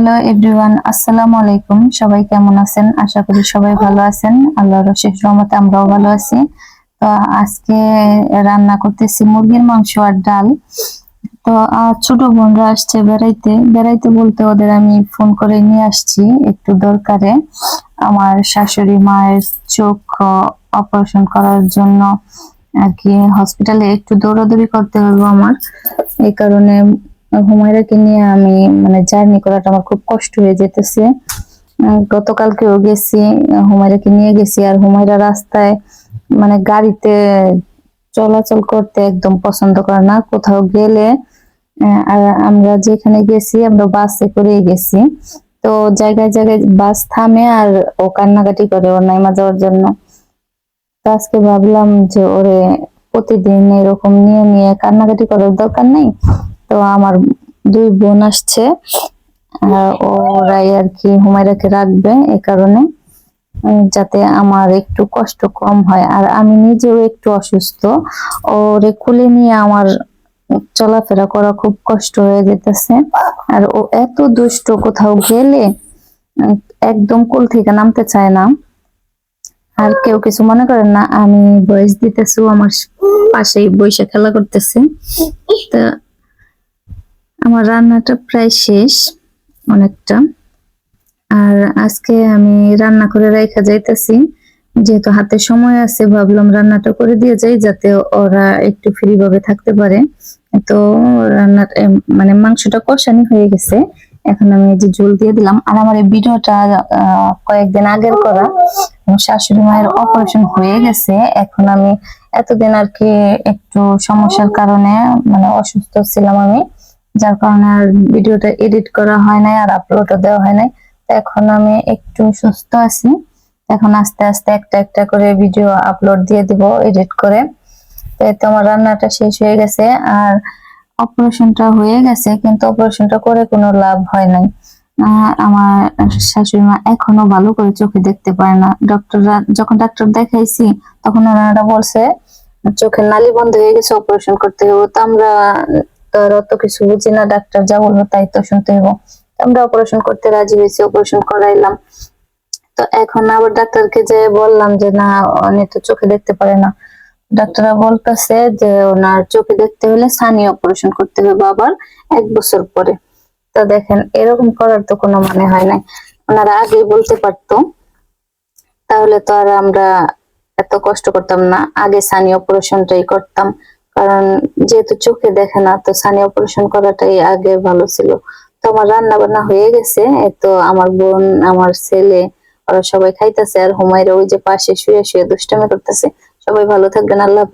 Hello everyone আসসালামু আলাইকুম সবাই কেমন আছেন? আশা করি সবাই ভালো আছেন। আল্লাহর অশেষ রহমতে আমরাও ভালো আছি। তো আজকে রান্না করতেছি মুরগির মাংস আর ডাল। তো ছোট বোনরা আসছে বেড়াইতে। বেড়াইতে বলতে ওদের আমি ফোন করে নিয়ে আসছি একটু দরকারে। আমার শাশুড়ি মায়ের চোখ অপারেশন করার জন্য আর কি হসপিটালে একটু দৌড়াদৌড়ি করতে হবে আমার। এই কারণে হুমায়রাকে নিয়ে আমি মানে জার্নি করাটা আমার খুব কষ্ট হয়ে যেতেছে। গতকালকেও গেছি, হুমায়রাকে নিয়ে গেছি আর হুমায়রা রাস্তায় মানে গাড়িতে চলাচল করতে একদম পছন্দ করে না, কোথাও গেলে আর আমরা যেখানে গেছি, আমরা বাসে করে গেছি। তো জায়গায় জায়গায় বাস থামে আর ও কান্নাকাটি করে ওর নাইমা যাওয়ার জন্য। আজকে ভাবলাম যে ওরে প্রতিদিন এরকম নিয়ে নিয়ে কান্নাকাটি করার দরকার নেই? তো আমার দুই বোন আসছে। ওরাই আর কি হুমায়রাকে রাখবে এ কারণে যাতে আমার একটু কষ্ট কম হয়। আর আমি নিজেও একটু অসুস্থ। ওরে কুলে নিয়ে আমার চলাফেরা করা খুব কষ্ট হয়ে যেতেছে। আর ও এত দুষ্ট কোথাও গেলে একদম কুল থেকে নামতে চায় না। আর কেউ কিছু মনে করেন না, আমি বয়স দিতেছি আমার পাশেই বসে খেলা করতেছে। তা আমার রান্নাটা প্রায় শেষ অনেকটা। আর আজকে আমি রান্না করে রাখা যাইতেছি। যেহেতু হাতে সময় আছে, ভাবলাম রান্নাটা করে দিয়ে যাই, যাতে ওরা একটু ফ্রি ভাবে থাকতে পারে। তো রান্না মানে মাংসটা কষানি হয়ে গেছে। এখন আমি যে ঝোল দিয়ে দিলাম। আর আমার এই ভিডিওটা কয়েকদিন আগের করা। শাশুড়ি মায়ের অপারেশন হয়ে গেছে। এখন আমি এতদিন আর কি একটু সমস্যার কারণে মানে অসুস্থ ছিলাম আমি। যার কারণে আর ভিডিওটা এডিট করা হয় নাই আর আপলোডও দেওয়া হয় নাই। তো এখন আমি একটু সুস্থ আছি। এখন আস্তে আস্তে একটা একটা করে ভিডিও আপলোড দিয়ে দিব এডিট করে। তো এতে আমার রান্নাটা শেষ হয়ে গেছে আর অপারেশনটা হয়ে গেছে, কিন্তু অপারেশনটা করে কোনো লাভ হয় নাই। আমার শাশুড়ি মা এখনও ভালো করে চোখে দেখতে পারে না। ডক্টররা যখন ডাক্তার দেখাইছি, তখন ওনারা বলছে, চোখের নালি বন্ধ হয়ে গেছে অপারেশন করতে হবে। তো আমরা আর অত কিছু বুঝি না, ডাক্তার যা বলব তাই তো শুনতে হইব। আমরা অপারেশন করতে রাজি হয়েছি অপারেশন করাইলাম। তো এখন আবার ডাক্তারকে যে বললাম যে, না, উনি তো চোখে দেখতে পারে না। ডাক্তাররা বলতেছে যে, ওনার চোখে দেখতে হলে সানি অপারেশন করতে হবে আবার এক বছর পরে। তো দেখেন, এরকম করার তো কোনো মানে হয় নাই। ওনারা আগেই বলতে পারতো, তাহলে তো আর আমরা এত কষ্ট করতাম না, আগে সানি অপারেশনটাই করতাম। কারণ যেহেতু চোখে দেখে না, তো সানি অপারেশন করাটাই আগে ভালো ছিল তো আমার রান্না বান্না হয়ে গেছে তো আমার বোন, আমার ছেলে, ওরা সবাই খাইতেছে আর হুমায়রা ওই যে পাশে শুয়ে শুয়ে দুষ্টামি করতেছে সবাই ভালো থাকবেন, আল্লাহ।